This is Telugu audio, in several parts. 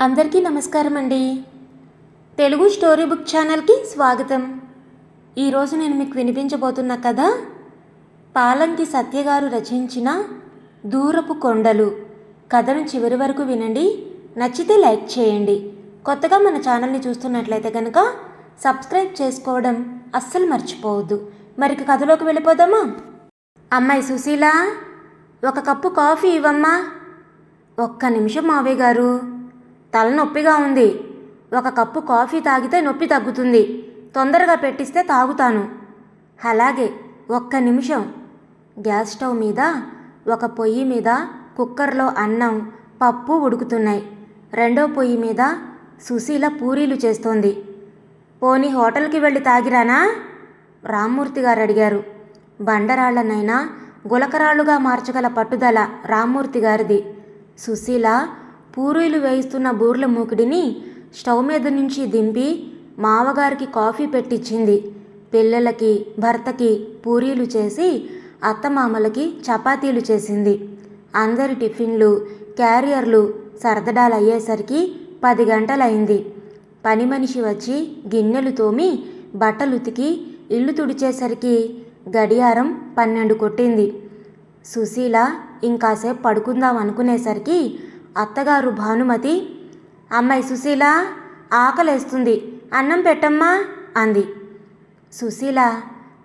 అందరికీ నమస్కారం అండి. తెలుగు స్టోరీ బుక్ ఛానల్కి స్వాగతం. ఈరోజు నేను మీకు వినిపించబోతున్న కథ పాలంకి సత్యగారు రచించిన దూరపు కొండలు. కథను చివరి వరకు వినండి. నచ్చితే లైక్ చేయండి. కొత్తగా మన ఛానల్ని చూస్తున్నట్లయితే కనుక సబ్స్క్రైబ్ చేసుకోవడం అస్సలు మర్చిపోవద్దు. మరి కథలోకి వెళ్ళిపోదామా? అమ్మాయి సుశీల ఒక కప్పు కాఫీ ఇవ్వమ్మా. ఒక్క నిమిషం మావయ్య గారు తలనొప్పిగా ఉంది. ఒక కప్పు కాఫీ తాగితే నొప్పి తగ్గుతుంది. తొందరగా పెట్టిస్తే తాగుతాను. అలాగే ఒక్క నిమిషం. గ్యాస్ స్టవ్ మీద ఒక పొయ్యి మీద కుక్కర్లో అన్నం పప్పు ఉడుకుతున్నాయి. రెండో పొయ్యి మీద సుశీల పూరీలు చేస్తోంది. పోనీ హోటల్కి వెళ్ళి తాగిరానా? రామ్మూర్తి గారు అడిగారు. బండరాళ్ళనైనా గులకరాళ్ళుగా మార్చగల పట్టుదల రామ్మూర్తి గారిది. సుశీల పూరీలు వేయిస్తున్న బూర్ల మూకిడిని స్టవ్ మీద నుంచి దింపి మావగారికి కాఫీ పెట్టించింది పిల్లలకి భర్తకి పూరీలు చేసి అత్తమామలకి చపాతీలు చేసింది. అందరి టిఫిన్లు క్యారియర్లు సర్దడాలు అయ్యేసరికి పది గంటలైంది. పని మనిషి వచ్చి గిన్నెలు తోమి బట్టలు ఉతికి ఇల్లు తుడిచేసరికి గడియారం పన్నెండు కొట్టింది. సుశీల ఇంకాసేపు పడుకుందాం అనుకునేసరికి అత్తగారు భానుమతి అమ్మాయి సుశీల ఆకలేస్తుంది అన్నం పెట్టమ్మా అంది. సుశీల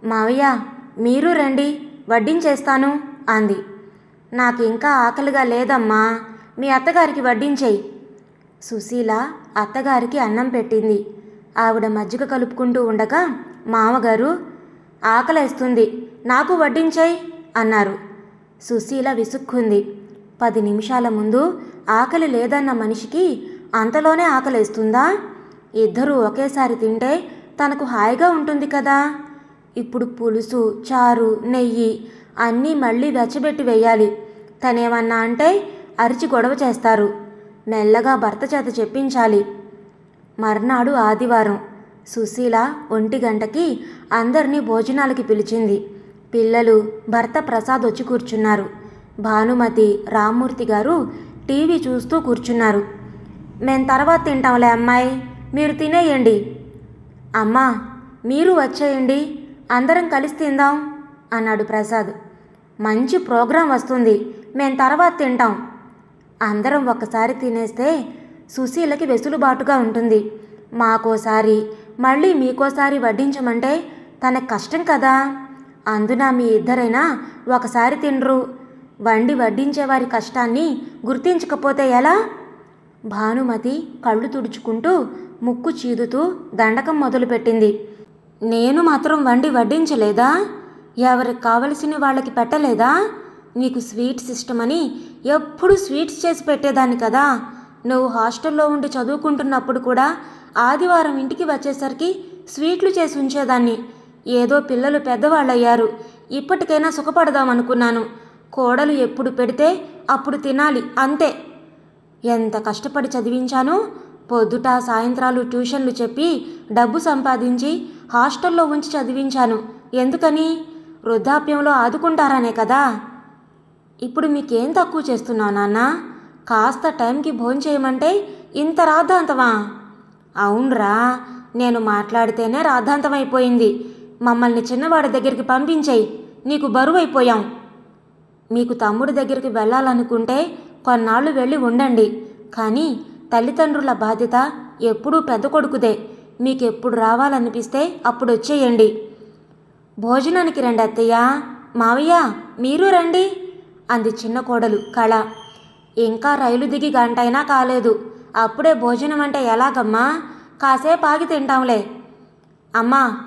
మావయ్య మీరు రండి వడ్డించేస్తాను అంది. నాకు ఇంకా ఆకలిగా లేదమ్మా మీ అత్తగారికి వడ్డించేయి సుశీల అత్తగారికి అన్నం పెట్టింది. ఆవిడ మజ్జిగ కలుపుకుంటూ ఉండగా మామగారు ఆకలేస్తుంది నాకు వడ్డించేయి అన్నారు. సుశీల విసుక్కుంది. పది నిమిషాల ముందు ఆకలి లేదన్న మనిషికి అంతలోనే ఆకలేస్తుందా ఇద్దరూ ఒకేసారి తింటే తనకు హాయిగా ఉంటుంది కదా. ఇప్పుడు పులుసు చారు నెయ్యి అన్నీ మళ్ళీ వెచ్చబెట్టి వేయాలి. తనేమన్నా అంటే అరిచి గొడవ చేస్తారు. మెల్లగా భర్త చేత చెప్పించాలి. మర్నాడు ఆదివారం సుశీల ఒంటి గంటకి అందరినీ భోజనాలకి పిలిచింది. పిల్లలు భర్త ప్రసాద్ వచ్చి కూర్చున్నారు. భానుమతి రామ్మూర్తి గారు టీవీ చూస్తూ కూర్చున్నారు. మేము తర్వాత తింటాంలే అమ్మాయి మీరు తినేయండి. అమ్మా మీరు వచ్చేయండి అందరం కలిసి తిందాం అన్నాడు ప్రసాద్. మంచి ప్రోగ్రాం వస్తుంది మేము తర్వాత తింటాం. అందరం ఒక్కసారి తినేస్తే సుశీలకి వెసులుబాటుగా ఉంటుంది. మాకోసారి మళ్ళీ మీకోసారి వడ్డించమంటే తనకు కష్టం కదా. అందున మీ ఇద్దరైనా ఒకసారి తినరు వండి వడ్డించేవారి కష్టాన్ని గుర్తించకపోతే ఎలా? భానుమతి కళ్ళు తుడుచుకుంటూ ముక్కు చీదుతూ దండకం మొదలుపెట్టింది. నేను మాత్రం వండి వడ్డించలేదా? ఎవరికి కావలసిన వాళ్ళకి పెట్టలేదా? నీకు స్వీట్స్ ఇష్టమని ఎప్పుడు స్వీట్స్ చేసి పెట్టేదాన్ని కదా. నువ్వు హాస్టల్లో ఉండి చదువుకుంటున్నప్పుడు కూడా ఆదివారం ఇంటికి వచ్చేసరికి స్వీట్లు చేసి ఉంచేదాన్ని. ఏదో పిల్లలు పెద్దవాళ్ళయ్యారు. ఇప్పటికైనా సుఖపడదాం అనుకున్నాను కోడలు ఎప్పుడు పెడితే అప్పుడు తినాలి అంతే. ఎంత కష్టపడి చదివించానో. పొద్దుట సాయంత్రాలు ట్యూషన్లు చెప్పి డబ్బు సంపాదించి హాస్టల్లో ఉంచి చదివించాను. ఎందుకని? వృద్ధాప్యంలో ఆదుకుంటారనే కదా. ఇప్పుడు మీకేం తక్కువ చేస్తున్నావు నాన్న? కాస్త టైంకి భోంచేయమంటే ఇంత రాద్ధాంతమా? అవునరా నేను మాట్లాడితేనే రాద్ధాంతమైపోయింది. మమ్మల్ని చిన్నవాడి దగ్గరికి పంపించేయి నీకు బరువైపోయాం. మీకు తమ్ముడి దగ్గరికి వెళ్ళాలనుకుంటే కొన్నాళ్ళు వెళ్ళి ఉండండి. కానీ తల్లిదండ్రుల బాధ్యత ఎప్పుడూ పెద్ద కొడుకుదే. మీకు ఎప్పుడు రావాలనిపిస్తే అప్పుడు వచ్చేయండి. భోజనానికి రండి అత్తయ్య మావయ్య మీరు రండి అంది చిన్న కోడలు కళ. ఇంకా రైలు దిగి గంటైనా కాలేదు. అప్పుడే భోజనం అంటే ఎలాగమ్మా? కాసేపు ఆగి తింటాంలే. అమ్మా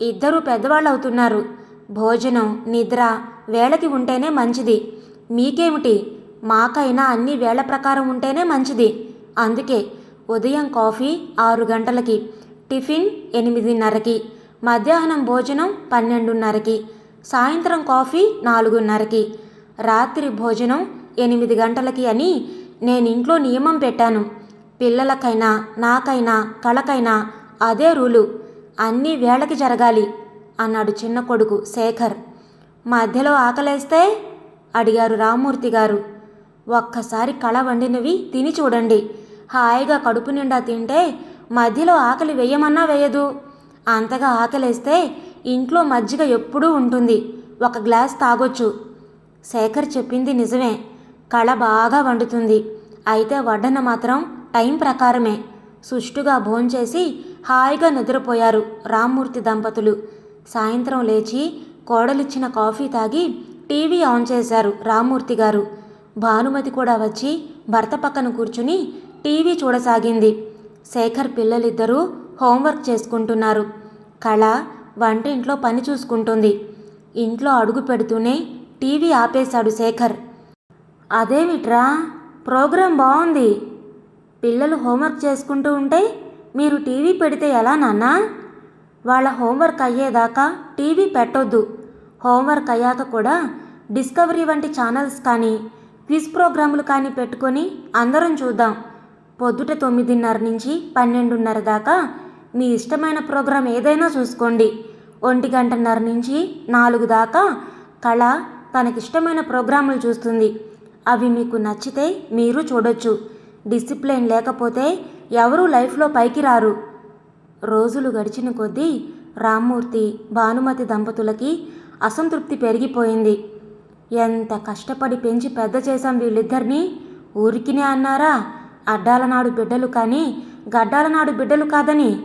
ఇద్దరూ పెద్దవాళ్ళు అవుతున్నారు భోజనం నిద్ర వేళకి ఉంటేనే మంచిది. మీకేమిటి? మాకైనా అన్ని వేళ ప్రకారం ఉంటేనే మంచిది. అందుకే ఉదయం కాఫీ ఆరు గంటలకి టిఫిన్ ఎనిమిదిన్నరకి మధ్యాహ్నం భోజనం పన్నెండున్నరకి సాయంత్రం కాఫీ నాలుగున్నరకి రాత్రి భోజనం ఎనిమిది గంటలకి అని నేను ఇంట్లో నియమం పెట్టాను. పిల్లలకైనా నాకైనా కళకైనా అదే రూలు. అన్నీ వేళకి జరగాలి. అన్నాడు చిన్న కొడుకు శేఖర్. మధ్యలో ఆకలేస్తే? అడిగారు రామ్మూర్తి గారు ఒక్కసారి కళ వండినవి తిని చూడండి. హాయిగా కడుపు నిండా తింటే మధ్యలో ఆకలి వేయమన్నా వేయదు. అంతగా ఆకలేస్తే ఇంట్లో మజ్జిగ ఎప్పుడూ ఉంటుంది. ఒక గ్లాస్ తాగొచ్చు. శేఖర్ చెప్పింది నిజమే. కళ బాగా వండుతుంది. అయితే వడ్డన మాత్రం టైం ప్రకారమే. సుష్టుగా భోంచేసి హాయిగా నిద్రపోయారు రామ్మూర్తి దంపతులు. సాయంత్రం లేచి కోడలిచ్చిన కాఫీ తాగి టీవీ ఆన్ చేశారు రామ్మూర్తి గారు. భానుమతి కూడా వచ్చి భర్త పక్కన కూర్చుని టీవీ చూడసాగింది. శేఖర్ పిల్లలిద్దరూ హోంవర్క్ చేసుకుంటున్నారు. కళ వంటింట్లో పని చూసుకుంటుంది. ఇంట్లో అడుగు పెడుతూనే టీవీ ఆపేశాడు శేఖర్. అదేమిట్రా ప్రోగ్రాం బాగుంది పిల్లలు హోంవర్క్ చేసుకుంటూ ఉంటే మీరు టీవీ పెడితే ఎలా నాన్నా? వాళ్ళ హోంవర్క్ అయ్యేదాకా టీవీ పెట్టొద్దు. హోంవర్క్ అయ్యాక కూడా డిస్కవరీ వంటి ఛానల్స్ కానీ క్విజ్ ప్రోగ్రాములు కానీ పెట్టుకొని అందరం చూద్దాం. పొద్దుట తొమ్మిదిన్నర నుంచి పన్నెండున్నర దాకా మీ ఇష్టమైన ప్రోగ్రాం ఏదైనా చూసుకోండి. ఒంటి గంటన్నర నుంచి నాలుగు దాకా కళ తనకిష్టమైన ప్రోగ్రాములు చూస్తుంది. అవి మీకు నచ్చితే మీరు చూడొచ్చు. డిసిప్లిన్ లేకపోతే ఎవరూ లైఫ్లో పైకి రారు. రోజులు గడిచిన కొద్దీ రామ్మూర్తి భానుమతి దంపతులకి అసంతృప్తి పెరిగిపోయింది. ఎంత కష్టపడి పెంచి పెద్ద చేశాం వీళ్ళిద్దరినీ? ఊరికినే అన్నారా? అడ్డాలనాడు బిడ్డలు కానీ గడ్డాల నాడు బిడ్డలు కాదని.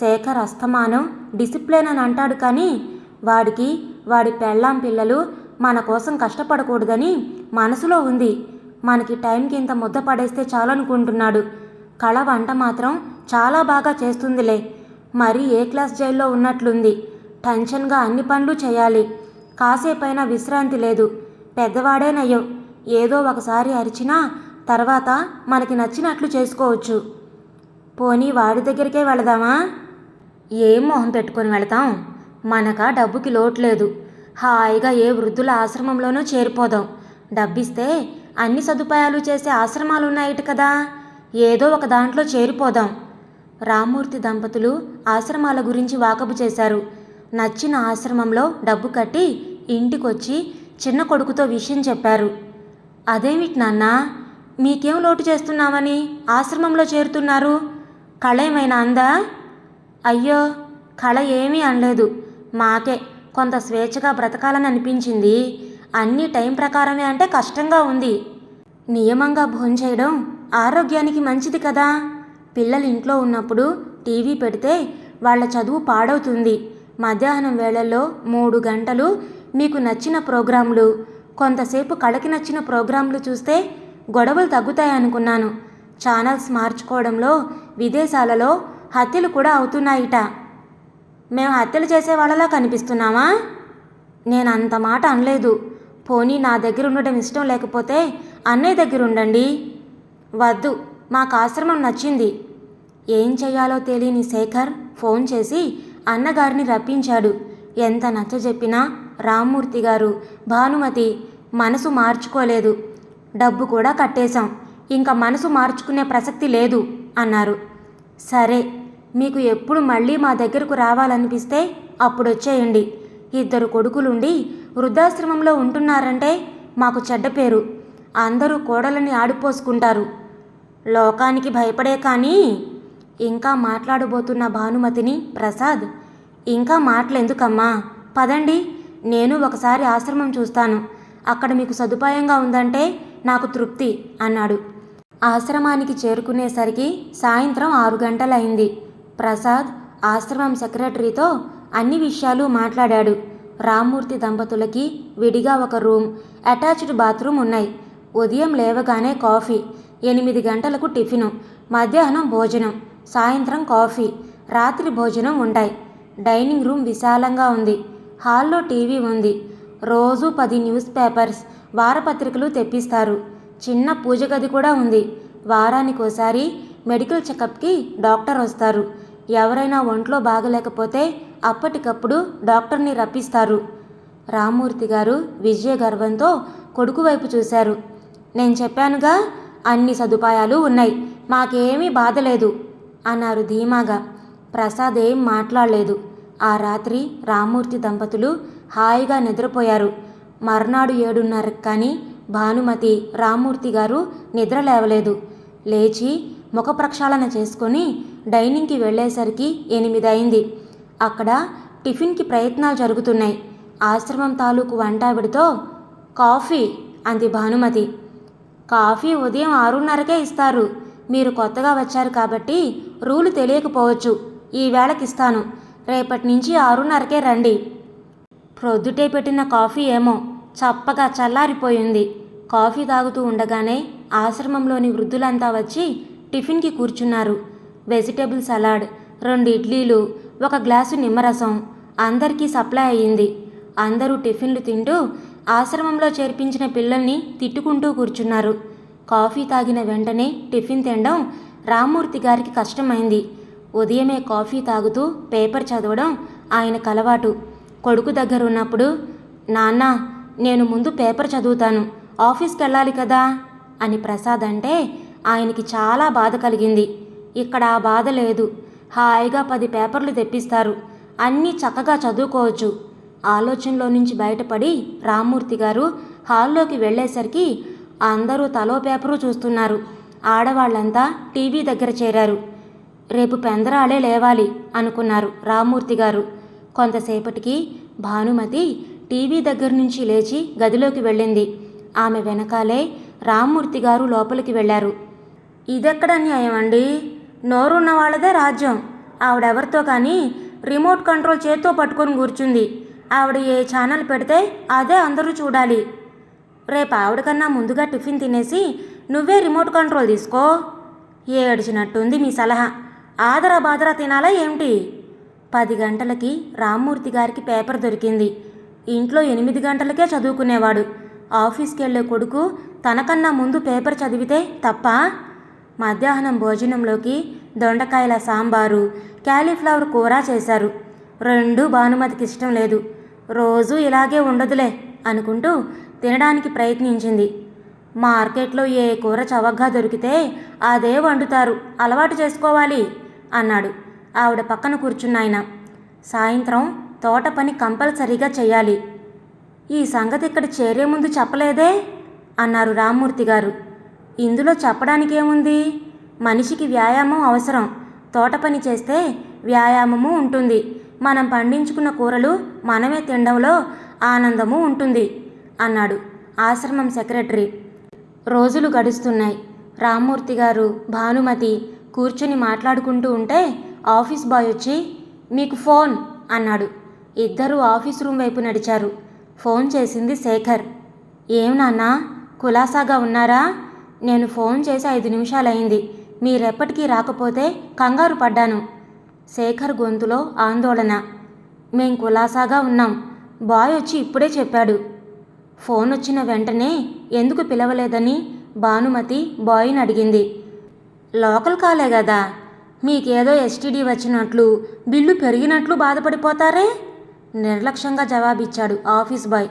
శేఖర్ అస్తమానం డిసిప్లిన్ అని అంటాడు కానీ వాడికి వాడి పెళ్ళాం పిల్లలు మన కోసం కష్టపడకూడదని మనసులో ఉంది. మనకి టైంకి ఇంత ముద్ద పడేస్తే చాలనుకుంటున్నాడు. కళ వంట మాత్రం చాలా బాగా చేస్తుందిలే. మరి ఏ క్లాస్ జైల్లో ఉన్నట్లుంది. టెన్షన్గా అన్ని పనులు చేయాలి. కాసేపైనా విశ్రాంతి లేదు. పెద్దవాడేనయ్యో ఏదో ఒకసారి అరిచినా తర్వాత మనకి నచ్చినట్లు చేసుకోవచ్చు. పోనీ వాడి దగ్గరికే వెళదామా? ఏం మొహం పెట్టుకొని వెళతాం? మనక డబ్బుకి లోటు లేదు. హాయిగా ఏ వృద్ధుల ఆశ్రమంలోనూ చేరిపోదాం. డబ్బిస్తే అన్ని సదుపాయాలు చేసే ఆశ్రమాలు ఉన్నాయిట కదా. ఏదో ఒక దాంట్లో చేరిపోదాం. రామ్మూర్తి దంపతులు ఆశ్రమాల గురించి వాకబు చేశారు. నచ్చిన ఆశ్రమంలో డబ్బు కట్టి ఇంటికొచ్చి చిన్న కొడుకుతో విషయం చెప్పారు. అదేమిటి నాన్న మీకేం లోటు చేస్తున్నామని ఆశ్రమంలో చేరుతున్నారు? కళ ఏమైనా అందా? అయ్యో కళ ఏమీ అనలేదు. మాకే కొంత స్వేచ్ఛగా బ్రతకాలని అనిపించింది. అన్నీ టైం ప్రకారమే అంటే కష్టంగా ఉంది. నియమంగా భోంచేయడం ఆరోగ్యానికి మంచిది కదా. పిల్లలు ఇంట్లో ఉన్నప్పుడు టీవీ పెడితే వాళ్ళ చదువు పాడవుతుంది. మధ్యాహ్నం వేళల్లో మూడు గంటలు మీకు నచ్చిన ప్రోగ్రాంలు కొంతసేపు కళకి నచ్చిన ప్రోగ్రాంలు చూస్తే గొడవలు తగ్గుతాయనుకున్నాను ఛానల్స్ మార్చుకోవడంలో విదేశాలలో హత్యలు కూడా అవుతున్నాయిట. మేము హత్యలు చేసే వాళ్ళలా కనిపిస్తున్నామా? నేను అంత మాట అనలేదు. పోనీ నా దగ్గర ఉండడం ఇష్టం లేకపోతే అన్నయ్య దగ్గర ఉండండి. వద్దు. మాకు ఆశ్రమం నచ్చింది. ఏం చేయాలో తెలియని శేఖర్ ఫోన్ చేసి అన్నగారిని రప్పించాడు. ఎంత నచ్చజెప్పినా రామ్మూర్తి గారు భానుమతి మనసు మార్చుకోలేదు. డబ్బు కూడా కట్టేశాం. ఇంకా మనసు మార్చుకునే ప్రసక్తి లేదు అన్నారు. సరే మీకు ఎప్పుడు మళ్ళీ మా దగ్గరకు రావాలనిపిస్తే అప్పుడు వచ్చేయండి. ఇద్దరు కొడుకులుండి వృద్ధాశ్రమంలో ఉంటున్నారంటే మాకు చెడ్డ పేరు. అందరూ కోడలని ఆడిపోసుకుంటారు. లోకానికి భయపడే కానీ ఇంకా మాట్లాడబోతున్న భానుమతిని ప్రసాద్ ఇంకా మాటలెందుకమ్మా? పదండి నేను ఒకసారి ఆశ్రమం చూస్తాను. అక్కడ మీకు సదుపాయంగా ఉందంటే నాకు తృప్తి అన్నాడు. ఆశ్రమానికి చేరుకునేసరికి సాయంత్రం ఆరు గంటలైంది. ప్రసాద్ ఆశ్రమం సెక్రటరీతో అన్ని విషయాలు మాట్లాడాడు. రామ్మూర్తి దంపతులకి విడిగా ఒక రూమ్ అటాచ్డ్ బాత్రూమ్ ఉన్నాయి. ఉదయం లేవగానే కాఫీ ఎనిమిది గంటలకు టిఫిను మధ్యాహ్నం భోజనం సాయంత్రం కాఫీ రాత్రి భోజనం ఉంటాయి డైనింగ్ రూమ్ విశాలంగా ఉంది. హాల్లో టీవీ ఉంది. రోజు పది న్యూస్ పేపర్స్ వారపత్రికలు తెప్పిస్తారు. చిన్న పూజ గది కూడా ఉంది. వారానికోసారి మెడికల్ చెకప్కి డాక్టర్ వస్తారు. ఎవరైనా ఒంట్లో బాగలేకపోతే అప్పటికప్పుడు డాక్టర్ని రప్పిస్తారు. రామ్మూర్తి గారు విజయ గర్వంతో కొడుకు వైపు చూశారు. నేను చెప్పానుగా అన్ని సదుపాయాలు ఉన్నాయి. మాకేమీ బాధ లేదు అన్నారు ధీమాగా. ప్రసాద్ ఏం మాట్లాడలేదు. ఆ రాత్రి రామూర్తి దంపతులు హాయిగా నిద్రపోయారు. మర్నాడు ఏడున్నర కానీ భానుమతి రామ్మూర్తి గారు నిద్ర లేవలేదు. లేచి ముఖ ప్రక్షాళన చేసుకొని డైనింగ్కి వెళ్ళేసరికి ఎనిమిది అయింది అక్కడ టిఫిన్కి ప్రయత్నాలు జరుగుతున్నాయి. ఆశ్రమం తాలూకు వంటావిడితో కాఫీ అంది భానుమతి. కాఫీ ఉదయం ఆరున్నరకే ఇస్తారు. మీరు కొత్తగా వచ్చారు కాబట్టి రూలు తెలియకపోవచ్చు. ఈ వేళకి ఇస్తాను రేపటి నుంచి ఆరున్నరకే రండి. ప్రొద్దుటే పెట్టిన కాఫీ ఏమో చప్పగా చల్లారిపోయింది. కాఫీ తాగుతూ ఉండగానే ఆశ్రమంలోని వృద్ధులంతా వచ్చి టిఫిన్కి కూర్చున్నారు. వెజిటేబుల్ సలాడ్ రెండు ఇడ్లీలు ఒక గ్లాసు నిమ్మరసం అందరికీ సప్లై అయ్యింది. అందరూ టిఫిన్లు తింటూ ఆశ్రమంలో చేర్పించిన పిల్లల్ని తిట్టుకుంటూ కూర్చున్నారు. కాఫీ తాగిన వెంటనే టిఫిన్ తినడం రామ్మూర్తి గారికి కష్టమైంది. ఉదయమే కాఫీ తాగుతూ పేపర్ చదవడం ఆయనకు అలవాటు కొడుకు దగ్గర ఉన్నప్పుడు నాన్న నేను ముందు పేపర్ చదువుతాను. ఆఫీస్కి వెళ్ళాలి కదా? అని ప్రసాద్ అంటే ఆయనకి చాలా బాధ కలిగింది. ఇక్కడ ఆ బాధ లేదు. హాయిగా పది పేపర్లు తెప్పిస్తారు. అన్నీ చక్కగా చదువుకోవచ్చు. ఆలోచనలో నుంచి బయటపడి రామ్మూర్తి గారు హాల్లోకి వెళ్ళేసరికి అందరూ తలో పేపరు చూస్తున్నారు. ఆడవాళ్ళంతా టీవీ దగ్గర చేరారు. రేపు పెందరాళే లేవాలి అనుకున్నారు రామ్మూర్తి గారు. కొంతసేపటికి భానుమతి టీవీ దగ్గర నుంచి లేచి గదిలోకి వెళ్ళింది. ఆమె వెనకాలే రామ్మూర్తి గారు లోపలికి వెళ్ళారు. ఇదెక్కడ న్యాయం అండి? నోరున్న వాళ్ళదే రాజ్యం. ఆవిడెవరితో కానీ రిమోట్ కంట్రోల్ చేత్తో పట్టుకొని కూర్చుంది. ఆవిడ ఏ ఛానల్ పెడితే అదే అందరూ చూడాలి. రేపు ఆవిడకన్నా ముందుగా టిఫిన్ తినేసి నువ్వే రిమోట్ కంట్రోల్ తీసుకో. ఏడిచినట్టుంది మీ సలహా. ఆదరా బాదరా తినాలా ఏమిటి? పది గంటలకి రామ్మూర్తి గారికి పేపర్ దొరికింది. ఇంట్లో ఎనిమిది గంటలకే చదువుకునేవాడు. ఆఫీస్కి వెళ్ళే కొడుకు తనకన్నా ముందు పేపర్ చదివితే తప్ప? మధ్యాహ్నం భోజనంలోకి దొండకాయల సాంబారు క్యాలీఫ్లవర్ కూర చేశారు. రెండు భానుమతికి ఇష్టం లేదు. రోజూ ఇలాగే ఉండదులే అనుకుంటూ తినడానికి ప్రయత్నించింది. మార్కెట్లో ఏ కూర చవగ్గా దొరికితే అదే వండుతారు. అలవాటు చేసుకోవాలి అన్నాడు ఆవిడ పక్కన కూర్చున్నాయన. సాయంత్రం తోట పని కంపల్సరీగా చేయాలి ఈ సంగతి ఇక్కడ చేరే ముందు చెప్పలేదే అన్నారు రామ్మూర్తి గారు. ఇందులో చెప్పడానికి ఏముంది? మనిషికి వ్యాయామం అవసరం. తోట పని చేస్తే వ్యాయామము ఉంటుంది. మనం పండించుకున్న కూరలు మనమే తినడంలో ఆనందము ఉంటుంది అన్నాడు ఆశ్రమం సెక్రటరీ. రోజులు గడుస్తున్నాయి. రామ్మూర్తి గారు భానుమతి కూర్చుని మాట్లాడుకుంటూ ఉంటే ఆఫీస్ బాయ్ వచ్చి మీకు ఫోన్ అన్నాడు. ఇద్దరూ ఆఫీస్ రూమ్ వైపు నడిచారు. ఫోన్ చేసింది శేఖర్. ఏం నాన్నా కులాసాగా ఉన్నారా? నేను ఫోన్ చేసి ఐదు నిమిషాలైంది. మీరెప్పటికీ రాకపోతే కంగారు పడ్డాను. శేఖర్ గొంతులో ఆందోళన. మేం కులాసాగా ఉన్నాం. బాయ్ వచ్చి ఇప్పుడే చెప్పాడు. ఫోన్ వచ్చిన వెంటనే ఎందుకు పిలవలేదని భానుమతి బాయ్ని అడిగింది. లోకల్ కాలే కదా మీకేదో ఎస్టీడీ వచ్చినట్లు బిల్లు పెరిగినట్లు బాధపడిపోతారే? నిర్లక్ష్యంగా జవాబిచ్చాడు ఆఫీస్ బాయ్.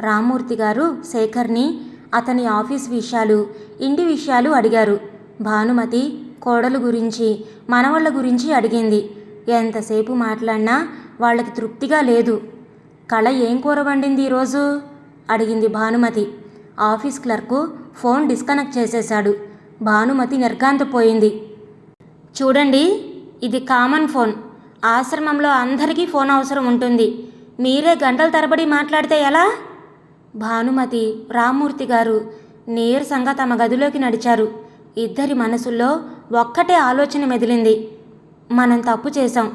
రామ్మూర్తి గారు శేఖర్ని అతని ఆఫీస్ విషయాలు ఇంటి విషయాలు అడిగారు. భానుమతి కోడలు గురించి మనవళ్ళ గురించి అడిగింది. ఎంతసేపు మాట్లాడినా వాళ్ళకి తృప్తిగా లేదు. కళ ఏం కూర వండింది ఈరోజు? అడిగింది Bhanumathi. Office clerk phone disconnect చేసేశాడు. భానుమతి నిర్ఘాంతపోయింది. చూడండి ఇది కామన్ ఫోన్. ఆశ్రమంలో అందరికీ ఫోన్ అవసరం ఉంటుంది. మీరే గంటల తరబడి మాట్లాడితే ఎలా? భానుమతి రామ్మూర్తి గారు నీరసంగా తమ గదిలోకి నడిచారు. ఇద్దరి మనసుల్లో ఒక్కటే ఆలోచన మెదిలింది. మనం తప్పు చేశాం.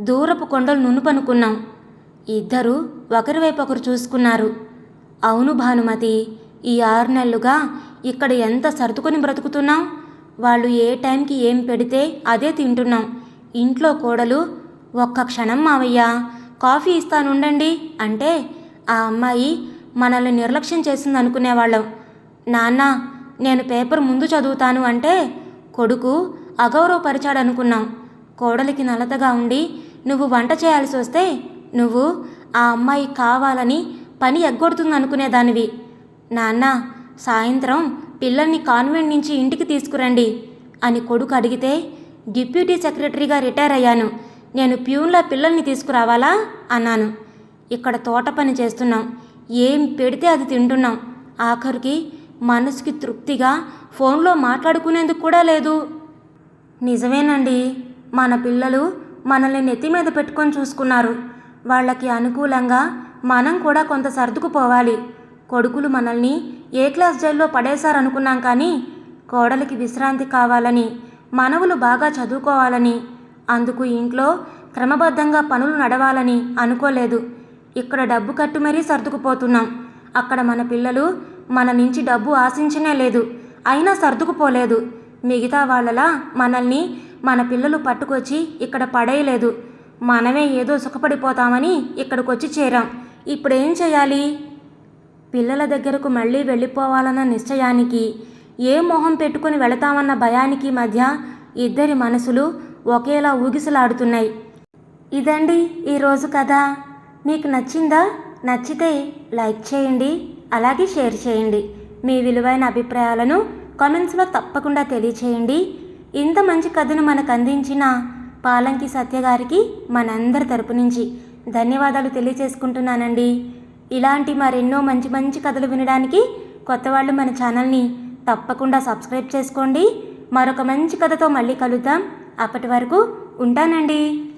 దూరపు కొండలు నునుపనుకున్నాం. ఇద్దరు ఒకరి వైపు ఒకరు చూసుకున్నారు. అవును భానుమతి ఈ ఆరు నెలలుగా ఇక్కడ ఎంత సర్దుకొని బ్రతుకుతున్నాం? వాళ్ళు ఏ టైంకి ఏం పెడితే అదే తింటున్నాం. ఇంట్లో కోడలు ఒక్క క్షణం మావయ్య కాఫీ ఇస్తానుండండి అంటే ఆ అమ్మాయి మనల్ని నిర్లక్ష్యం చేసింది అనుకునేవాళ్ళం నాన్న నేను పేపర్ ముందు చదువుతాను అంటే కొడుకు అగౌరవపరిచాడు అనుకున్నాం కోడలికి నలతగా ఉండి నువ్వు వంట చేయాల్సి వస్తే నువ్వు ఆ అమ్మాయి కావాలని పని ఎగ్గొడుతుంది అనుకునేదానివి నాన్న సాయంత్రం పిల్లల్ని కాన్వెంట్ నుంచి ఇంటికి తీసుకురండి అని కొడుకు అడిగితే డిప్యూటీ సెక్రటరీగా రిటైర్ అయ్యాను. నేను ప్యూన్లా పిల్లల్ని తీసుకురావాలా? అన్నాను. ఇక్కడ తోట పని చేస్తున్నాం. ఏం పెడితే అది తింటున్నాం. ఆఖరికి మనసుకి తృప్తిగా ఫోన్లో మాట్లాడుకునేందుకు కూడా లేదు. నిజమేనండి. మన పిల్లలు మనల్ని నెత్తి మీద పెట్టుకొని చూసుకున్నారు. వాళ్ళకి అనుకూలంగా మనం కూడా కొంత సర్దుకుపోవాలి. కొడుకులు మనల్ని ఏ క్లాస్ జైల్లో పడేశారనుకున్నాం కానీ కోడలికి విశ్రాంతి కావాలని మనవులు బాగా చదువుకోవాలని అందుకు ఇంట్లో క్రమబద్ధంగా పనులు నడవాలని అనుకోలేదు. ఇక్కడ డబ్బు కట్టు మరీ సర్దుకుపోతున్నాం. అక్కడ మన పిల్లలు మన నుంచి డబ్బు ఆశించనే లేదు. అయినా సర్దుకుపోలేదు. మిగతా వాళ్ళలా మనల్ని మన పిల్లలు పట్టుకొచ్చి ఇక్కడ పడేయలేదు. మనమే ఏదో సుఖపడిపోతామని ఇక్కడికొచ్చి చేరాం. ఇప్పుడేం చేయాలి? పిల్లల దగ్గరకు మళ్ళీ వెళ్ళిపోవాలన్న నిశ్చయానికి ఏ మొహం పెట్టుకుని వెళతామన్న భయానికి మధ్య ఇద్దరి మనసులు ఒకేలా ఊగిసలాడుతున్నాయి. ఇదండి ఈరోజు కథ. మీకు నచ్చిందా? నచ్చితే లైక్ చేయండి అలాగే షేర్ చేయండి. మీ విలువైన అభిప్రాయాలను కామెంట్స్లో తప్పకుండా తెలియచేయండి. ఇంత మంచి కథను మనకు అందించిన పాలంకి సత్యగారికి మనందరి తరపు నుంచి ధన్యవాదాలు తెలియచేసుకుంటున్నానండి ఇలాంటి మరెన్నో మంచి మంచి కథలు వినడానికి కొత్త వాళ్ళు మన ఛానల్ని తప్పకుండా సబ్స్క్రైబ్ చేసుకోండి. మరొక మంచి కథతో మళ్ళీ కలుద్దాం. అప్పటి వరకు ఉంటానండి.